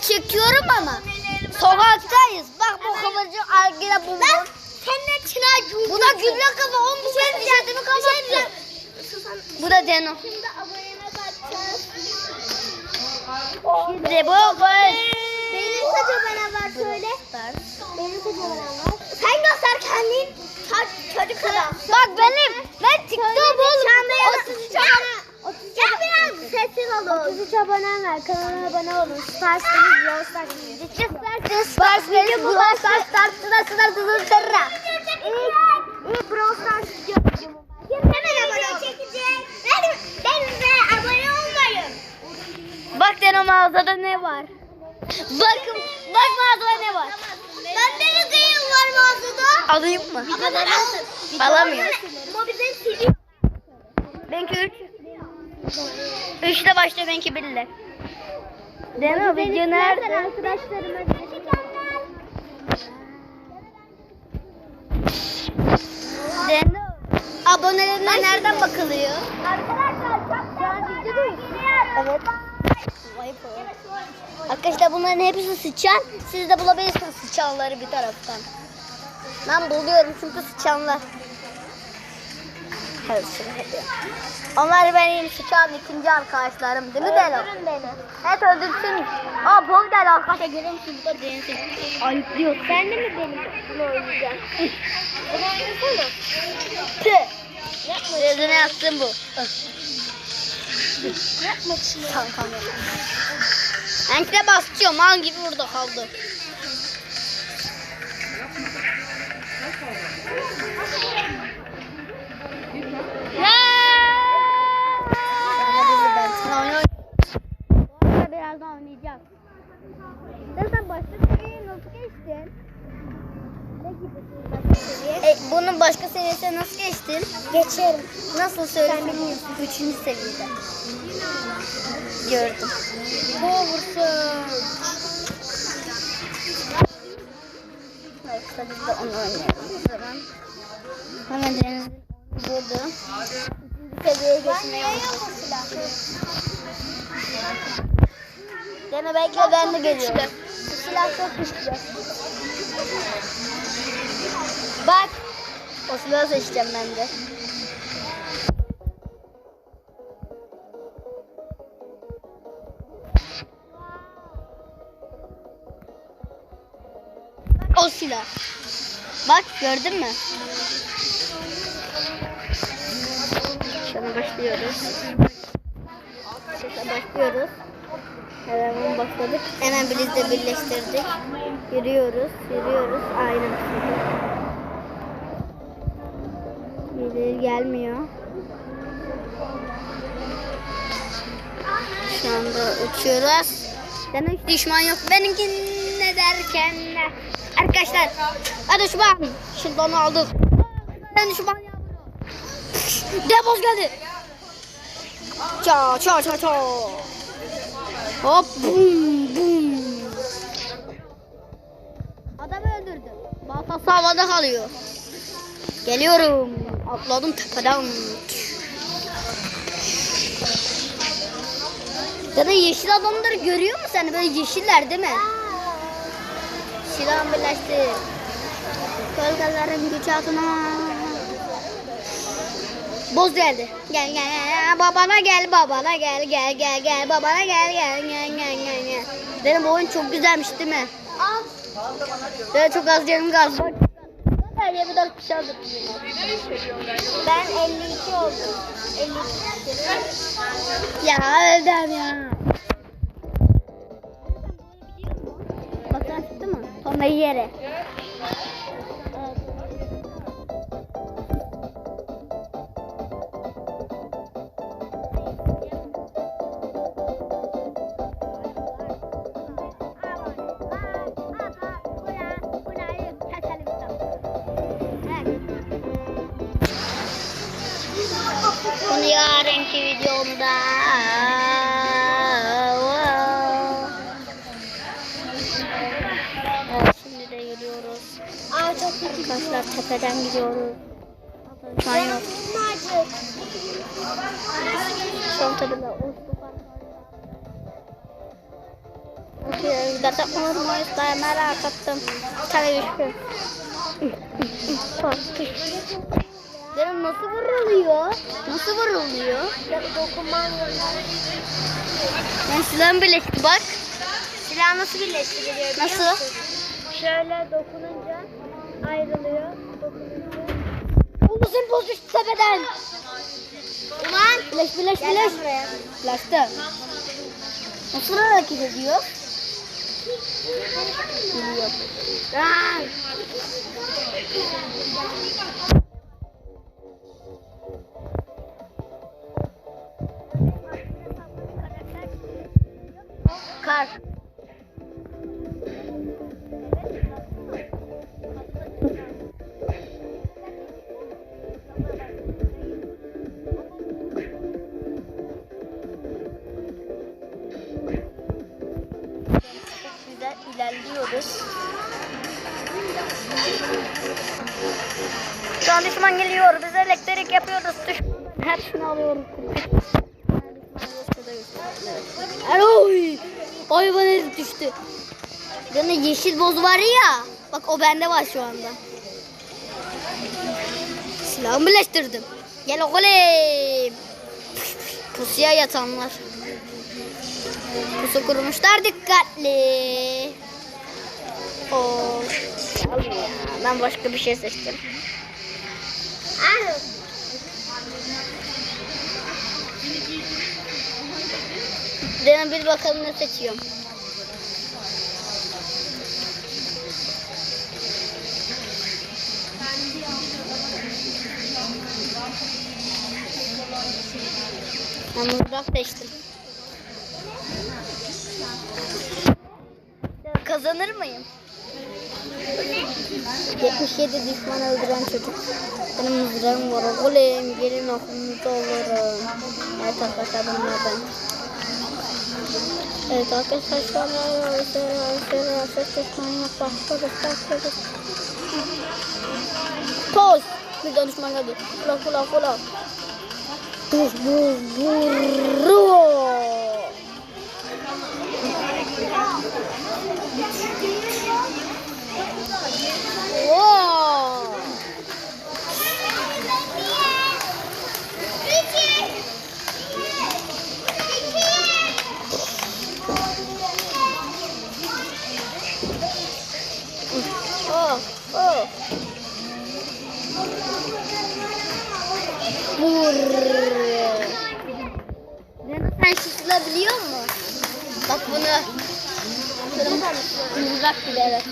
çekiyorum ama. Sokaktayız. Bak bu kıvırcık algıyla bu. Ben seninle çınar Bu da gübre kafa. On bu şey diyeceğim. kapattı. Bu da Deno. Şimdi aboneme bakacağız. Şimdi bu kız. Benim kaç abonem var söyle. Benim kaç abonem var? Sen göster kendin. Ço- Çocuk adam. Bak benim. Ben TikTok oğlum. Şu anda ya- 33 abone. Ya biraz sessiz olun. 33 abonem var. Kanala abone olun. Stars Deniz Brawl Stars Deniz. Stars video bu. Stars Stars Stars Stars Stars Stars Stars İlk, ilk Brawl Stars videomu. Hemen abone ol. Benim, benimle abone olmayın. Bak Deno mağazada ne var? Bakın. Bak mağazada ne var? Bende de kıyım var mağazada. Alayım mı? Ama ben. Alamıyorum. Bize siliyor. Benimki 3. 3 ile başlıyor benimki 1 ile. Deno video nerede? Arkadaşlarıma Deno. Abonelerine nereden bakılıyor? Arkadaşlar çok. Evet. Arkadaşlar bunların hepsi sıçan. Siz de bulabilirsiniz sıçanları bir taraftan. Ben buluyorum çünkü sıçanlar. Onlar benim sıçan ikinci arkadaşlarım değil mi Delo? Öldürün beni. Evet öldürsün. Aa bol gel arkadaşlar görüyor musun? Bu da densin. Ayıplıyor. Sen de mi benim bunu oynayacaksın? Bunu oynasana. Tüh. Gözüne yaktım bu. Yapma şunu. Tamam tamam. Enkle basıyorum. Mal gibi burada kaldı. Birazdan oynayacağız. Sen sen başka nasıl geçtin? E, bunun başka seviyesine nasıl geçtin? Geçerim. Nasıl söyleyeyim? Üçüncü seviyede. Gördüm. Kovursun. Yoksa biz de onu oynayalım o zaman. Hemen deniz burada. Üçüncü seviyeye geçmeye Deme bekle ben de geliyorum. Bu silah çok güçlü. Bak. O silahı seçeceğim ben de. O silah. Bak gördün mü? Şuna başlıyoruz. Şuna başlıyoruz. Hemen başladık. Hemen birlikte birleştirdik. Yürüyoruz, yürüyoruz. Aynen. Birileri gelmiyor. Şu anda uçuyoruz. Benim düşman yok. Benimki ne derken ne? Arkadaşlar. Hadi düşman. Şuradan aldık. Ben düşman yavru. Deboz geldi. Ça ça ça ça. Hop bum bum. Adam öldürdüm. Baltası havada kalıyor. Geliyorum. Atladım tepeden. Ya da yeşil adamları görüyor musun sen? Böyle yeşiller değil mi? Silahım birleşti. Gölgelerin güç altına. Boz geldi. Gel gel gel. Babana gel babana gel gel gel gel. Babana gel gel gel gel gel gel. Benim oyun çok güzelmiş değil mi? Al. Böyle çok az canım gaz. Bak. Ben 24 kişi aldım. Ben 52 oldum. 52. Ya öldüm ya. Bakın çıktı mı? Sonra yere. Yarınki videomda. Evet, şimdi de kötü. Arkadaşlar tepeden gidiyoruz. Şu an yok. Şu an tabii de. Gidersen unutmayız da merak ettim. Tabii düştüm. Derim nasıl vuruluyor? Nasıl vuruluyor? Dokunman Ben silahım birleşti bak. Silah nasıl birleştiriliyor Nasıl? Şöyle dokununca ayrılıyor. Dokununca. Oğlum sen boz düştü tepeden. Ulan. Birleş birleş birleş. Birleşti. Nasıl hareket ediyor? Biliyor. Lan. Şu an düşman geliyor. Biz elektrik yapıyoruz. Düşman. Hepsini alıyoruz. Aloy! Hayvan herif düştü. Bende yeşil boz var ya. Bak o bende var şu anda. Silahımı birleştirdim. Gel oğlum. Pusuya yatanlar. Pusu kurmuşlar dikkatli. Oo. Ya, Ben başka bir şey seçtim. Demin bir bakalım ne seçiyorum. Ben mızrak seçtim. Kazanır mıyım? 77 düşman öldüren çocuk. Benim mızrağım var oğlum. Gelin okulunuzda olurum. Evet arkadaşlar bunlar ben. Evet arkadaşlar şu an ses tutmaya başlıyoruz. Başlıyoruz. Poz. Bir danışman geldi. Fula fula fula. Buz buz buz. Vur. Sen şişilebiliyor musun? Bak bunu. Mızrak bile evet.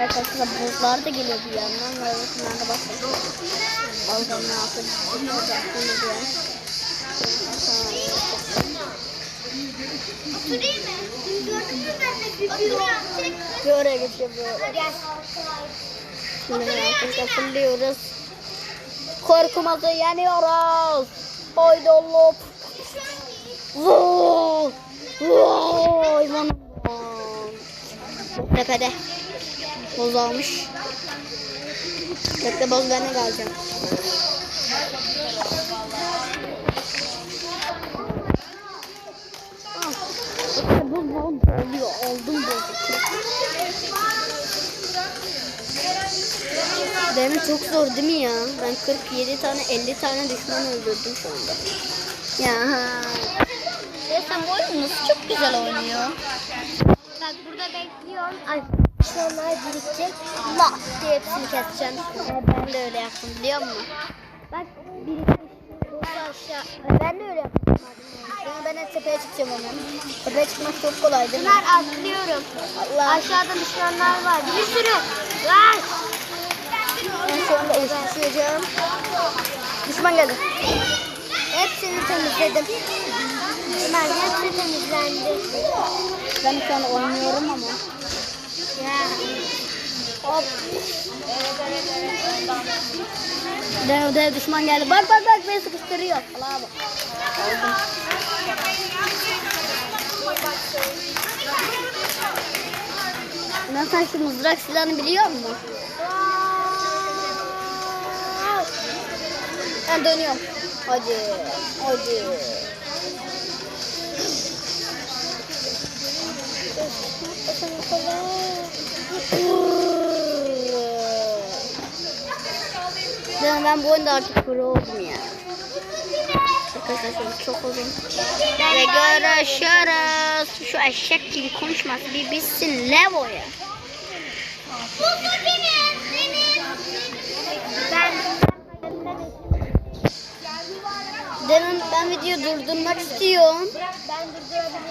Arkadaşlar buzlar da geliyor bir yandan. Bunlar da bakın. Balgamın altı. Bunu diyor. Oturayım mı? Dün gördün mü ben de? Bir oraya geçiyor böyle. Gel. Şimdi arkadaşlar fırlıyoruz. Korkumuzu yeniyoruz. Haydi. Vuu. Vuu. Hayvanım. Tepede. Boz almış. Bekle boz ben de kalacağım. Ah, boz oluyor. Oldum bozu. Demin çok zor değil mi ya? Ben 47 tane 50 tane düşman öldürdüm şu anda. Ya. Sen bu oyunu nasıl çok güzel oynuyor? Bak burada bekliyorum. Ay şunlar birikecek. La diye hepsini keseceğim. Ya ben de öyle yaptım biliyor musun? Bak birikmiş. Aşağı. Ben de öyle yaptım. Sonra ben hep tepeye çıkacağım hemen. Tepeye çıkmak çok kolay değil mi? Bunlar atlıyorum. Allah. Aşağıda düşmanlar var. Bir sürü. Var. Ben şu anda uçuşacağım. Düşman geldi. Hepsini temizledim. Bunlar hepsi temizlendi. Ben şu an oynuyorum ama. Ya. Hop. Dev dev düşman geldi. Bak bak bak beni sıkıştırıyor. Allah bak. Şu mızrak silahını biliyor musun? Ben dönüyorum. Hadi. Hadi. ben, ben bu oyunda artık pro oldum ya. Arkadaşlar çok uzun. Ve görüşürüz. Şu eşek gibi konuşması bir bitsin Levo'ya. Bu benim. Demin ben video durdurmak istiyorum. ben durdurabilirim.